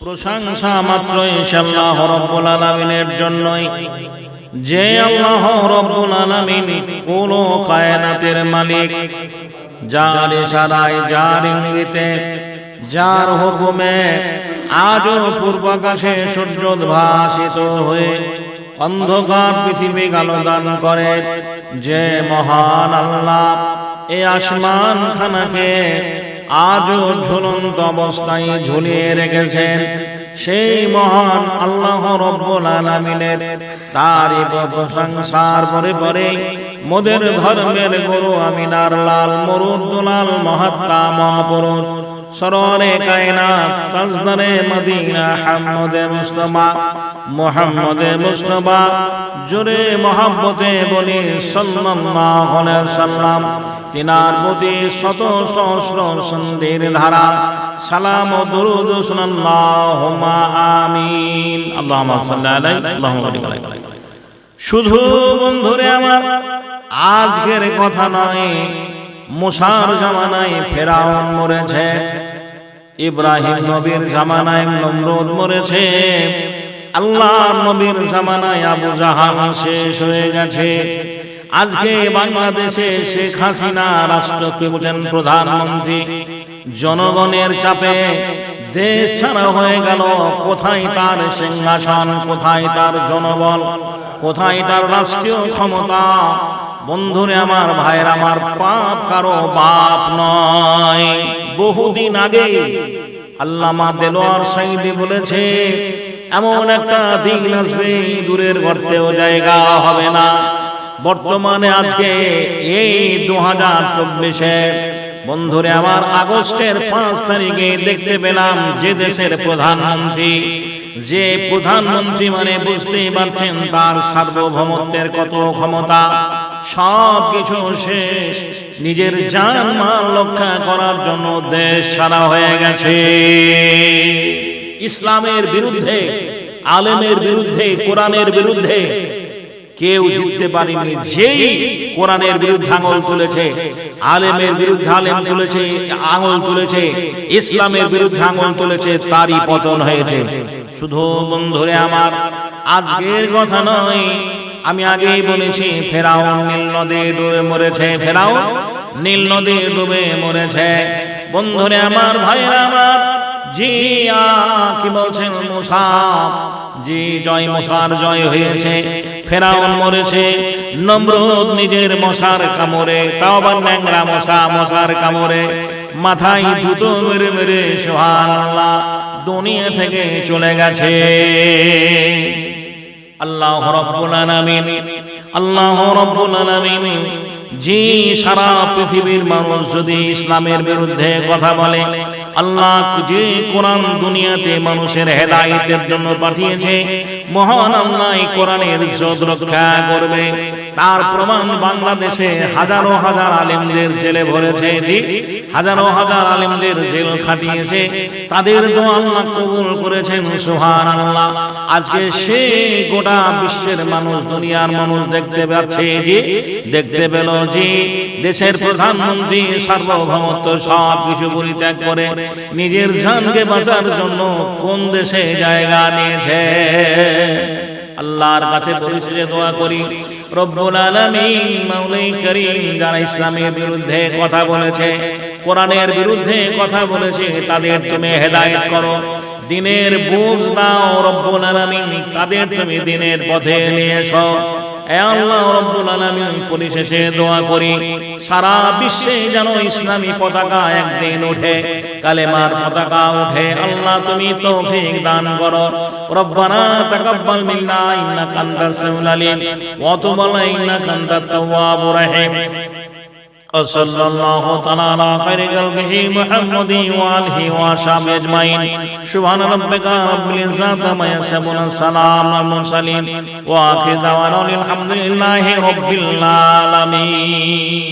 প্রশংসা মাত্র ইনশাআল্লাহ রব্বুল জন্যই। যে আল্লাহ রব্বুল আলামিন কোন কায়নাতের মালিক, যার ইশারায়, যার ইঙ্গিতে, যার হুকুমে আজও পূর্বাকাশে সূর্যোদ্ভাসিত হয়ে অন্ধকার পৃথিবী আলো দান করে। যে মহান আল্লাহ এই আসমান খানাকে আজও ঝুলন্ত অবস্থায় ঝুলিয়ে রেখেছেন সেই মহান আল্লাহ রব্বুল আলামিনের। তারই প্রশংসার পরে পরে মোদের ধর্মের গুরু আমিনার লাল মরুদ্দুলাল মহাত্মা মহাপুরুষ সররে কায়নাত তাজদারে মদিনা, হাম্মদে মুস্তফা, মোহাম্মদে মুস্তফা, জোরে মোহাম্মতে বলি সাল্লাল্লাহু আলাইহি সাল্লাম তিনার প্রতি শত সহস্র সন্ধির ধারা, সালাম ও দুরুদ সাল্লাল্লাহুম্মা আমিন। আল্লাহুম্মা সাল্লি আলাইহি। শুধু বন্ধুরে আমার, আজকের কথা নয় মুসার জামানায় ফেরাউন মরেছে, ইব্রাহিম নবীর জামানায় নমরুদ মরেছে, আল্লাহ নবীর জামানায় আবু জাহান শেষ হয়ে গেছে। আজকে বাংলাদেশে শেখ হাসিনা রাষ্ট্রপ্রধান প্রধানমন্ত্রী, জনগণের চাপে দেশ ছাড়া হয়ে গেল, কোথায় তার সিংহাসন, কোথায় তার জনবল, কোথায় তার রাষ্ট্রীয় ক্ষমতা বন্ধুরে আমার ভাইয়ের আমার পাপ কারও বাপ নয়। বহুদিন আগে আল্লামা দেলোয়ার সাইদি বলেছে, এমন একটা দিন আসবে, দূরের গর্তেও জায়গা হবে না। বর্তমানে আজকে এই দু হাজার চব্বিশে, বন্ধুরে আমার আগস্টের পাঁচ তারিখে দেখতে পেলাম যে দেশের প্রধানমন্ত্রী। যে প্রধানমন্ত্রী মানে বুঝতেই পারছেন তার সার্বভৌমত্বের কত ক্ষমতা। সব কিছু শেষ। নিজের জান মাল রক্ষা করার জন্য দেশ সারা হয়ে গেছে। ইসলামের বিরুদ্ধে আলেমের বিরুদ্ধে কোরআনের বিরুদ্ধে কেউ জিততে পারেনি। যেই কোরআনের বিরুদ্ধে আঙুল তুলেছে আলেমের বিরুদ্ধে আলেম তুলেছে আঙুল তুলেছে ইসলামের বিরুদ্ধে আঙুল তুলেছে তারই পতন হয়েছে। শুধু বন্ধুরে আমার আজকের কথা নয় আমি আগেই বলেছি ফেরাও নীল নদী ডুবে মরেছে ফেরাও নীল নদী ডুবে মরেছে। বন্ধুরে আমার ভাইরা আমার, জি, আ, কি বলছেন মুসা? জি, জয় মশার জয় হয়েছে, ফেরাউন মরেছে। নমরুদ নিজের মশার কামড়ে তাও আবার ন্যাংরা মশা মশার কামড়ে, মাথায় জুতো মেরে মেরে সোহান দুনিয়া থেকে চলে গেছে। আল্লাহ রব্বুল আলামিন, আল্লাহ রব্বুল আলামিন জি সারা পৃথিবীর মানুষ যদি ইসলামের বিরুদ্ধে কথা বলে, আল্লাহ যে কোরআন দুনিয়াতে মানুষের হেদায়েতের জন্য পাঠিয়েছে মহান আল্লাহ কোরআনের ইজ্জত রক্ষা করবে। তার প্রমাণ বাংলাদেশে হাজারো হাজার আলেমদের জেলে ভরেছে, জি। হাজারো হাজার আলেমদের জেল খাটিয়েছে। তাদের আল্লাহ কবুল করেছেন, সুবহানাল্লাহ। আজকে সে গোটা বিশ্বের মানুষ, দুনিয়ার মানুষ দেখতে পাচ্ছে, জি। দেখতে পেল, জি। দেশের প্রধানমন্ত্রী সার্বভৌমত্ব সব কিছু পরিত্যাগ করে নিজের জানকে বাঁচার জন্য কোন দেশে জায়গা নিয়েছে? আল্লাহর কাছে পরিশেষে দোয়া করি। রব্বুল আলামিন মাওলাই করিম যারা ইসলামের বিরুদ্ধে কথা বলেছে, কোরআনের বিরুদ্ধে কথা বলেছে, তাদের তুমি হেদায়েত করো। দিনের বুঝ দাও রব্বুল আলামিন, তাদের তুমি দিনের পথে নিয়ে এসো। আল্লাহ রব্বুল পরিশেষে দোয়া করি, সারা বিশ্বে যেন ইসলামী পতাকা একদিন ওঠে, কালেমার পতাকা ওঠে। আল্লাহ তুমি তৌফিক দান করো। রব্বানা তাকাব্বাল মিন্না ইন্নাকা আনতাস সামিউল আলিম ওয়া তুব আলাইনা আনতাত তাওয়াবুর রহিম। وصلى الله تعالى على خير خلقه محمد وآله وصحبه أجمعين سبحان ربك رب العزة عما يصفون السلام على المرسلين وآخر دعوانا الحمد لله رب العالمين